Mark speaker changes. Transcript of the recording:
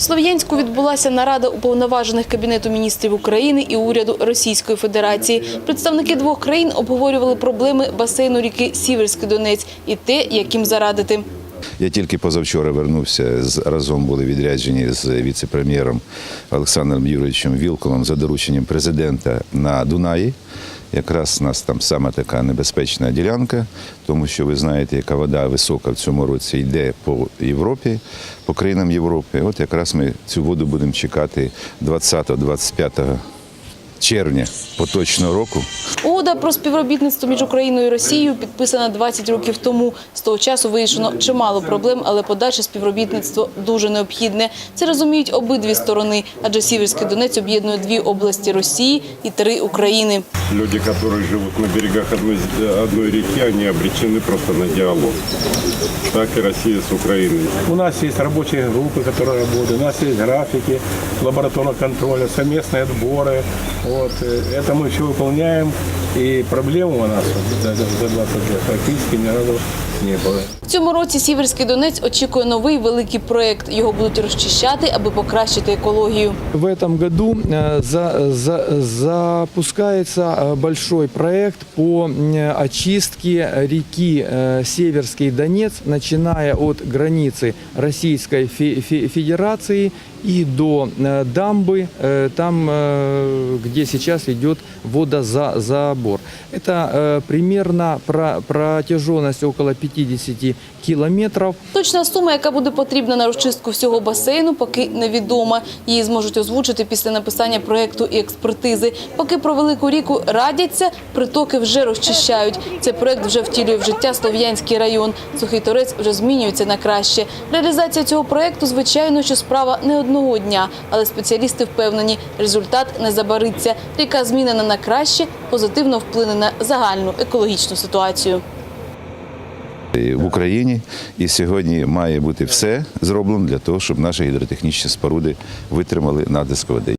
Speaker 1: Слов'янську відбулася нарада уповноважених Кабінету міністрів України і уряду Російської Федерації. Представники двох країн обговорювали проблеми басейну ріки Сіверський Донець і те, яким зарадити.
Speaker 2: Я тільки позавчора вернувся разом були відряджені з віце-прем'єром Олександром Юрійовичем Вілколом за дорученням президента на Дунаї. Якраз у нас там саме така небезпечна ділянка, тому що ви знаєте, яка вода висока в цьому році йде по Європі, по країнам Європи. От якраз ми цю воду будемо чекати 20-25 червня поточного року.
Speaker 1: Угода про співробітництво між Україною і Росією підписана 20 років тому. З того часу вирішено чимало проблем, але подальше співробітництво дуже необхідне. Це розуміють обидві сторони, адже Сіверський Донець об'єднує дві області Росії і три України.
Speaker 3: Люди, которые живут на берегах одной, одной реки, они обречены просто на диалог. Так и Россия с Украиной.
Speaker 4: У нас есть рабочие группы, которые работают, у нас есть графики лабораторного контроля, совместные отборы. Вот. э, Это мы все выполняем, и проблема у нас за, за 20 лет практически ни разу не было.
Speaker 1: В цьому році Сіверський Донець очікує новий великий проект. Його будуть розчищати, аби покращити екологію.
Speaker 5: В этом году э, за- за- запускается э, большой проект по м, очистке реки э, Северский Донец, начиная от границы Российской Фе- Фе- Федерации и до э, дамбы, э, там, э, где сейчас идет водозабор. Это э, примерно про- протяженность около 50 километров.
Speaker 1: Точна сума, яка буде потрібна на розчистку всього басейну, поки невідома. Її зможуть озвучити після написання проєкту і експертизи. Поки про велику ріку радяться, притоки вже розчищають. Цей проєкт вже втілює в життя Слов'янський район. Сухий Торець вже змінюється на краще. Реалізація цього проєкту, звичайно, що справа не одного дня, але спеціалісти впевнені, результат не забариться. Ріка змінена на краще, позитивно вплине на загальну екологічну ситуацію.
Speaker 2: І в Україні. І сьогодні має бути все зроблено для того, щоб наші гідротехнічні споруди витримали натиск води.